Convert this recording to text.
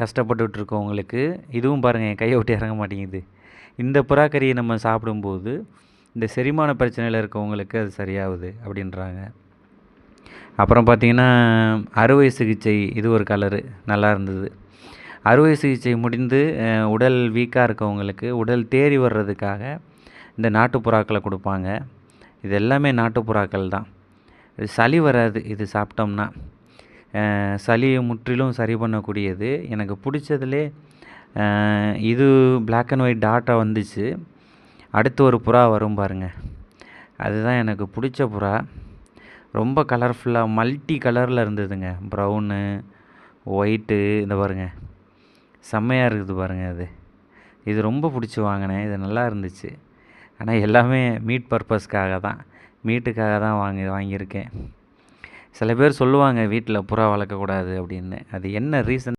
கஷ்டப்பட்டுட்டு இருக்கவங்களுக்கு இதுவும் பாருங்கள் என் கையை விட்டு இறங்க மாட்டேங்குது. இந்த புறாக்கறியை நம்ம சாப்பிடும்போது இந்த செரிமான பிரச்சனையில் இருக்கவங்களுக்கு அது சரியாகுது அப்படின்றாங்க. அப்புறம் பார்த்திங்கன்னா அறுவை சிகிச்சை இது ஒரு கலரு நல்லா இருந்தது. அறுவை சிகிச்சை முடிந்து உடல் வீக்காக இருக்கவங்களுக்கு உடல் தேறி வர்றதுக்காக இந்த நாட்டுப்புறாக்களை கொடுப்பாங்க. இது எல்லாமே நாட்டுப்புறாக்கள் தான். சளி வராது இது சாப்பிட்டோம்னா. சளியை முற்றிலும் சரி பண்ணக்கூடியது. எனக்கு பிடிச்சதுலே இது பிளாக் அண்ட் ஒயிட் டாட்டா வந்துச்சு. அடுத்து ஒரு புறா வரும் பாருங்கள் அதுதான் எனக்கு பிடிச்ச புறா. ரொம்ப கலர்ஃபுல்லாக மல்டி கலரில் இருந்ததுங்க. ப்ரௌனு ஒயிட்டு இந்த பாருங்கள் செம்மையாக இருக்குது பாருங்கள் அது. இது ரொம்ப பிடிச்சி வாங்கினேன். இது நல்லா இருந்துச்சு. ஆனால் எல்லாமே மீட் பர்பஸ்க்காக தான். மீட்டுக்காக தான் வாங்கி வாங்கியிருக்கேன். சில பேர் சொல்லுவாங்க வீட்டில் புறா வளர்க்கக்கூடாது அப்படின்னு. அது என்ன ரீசன்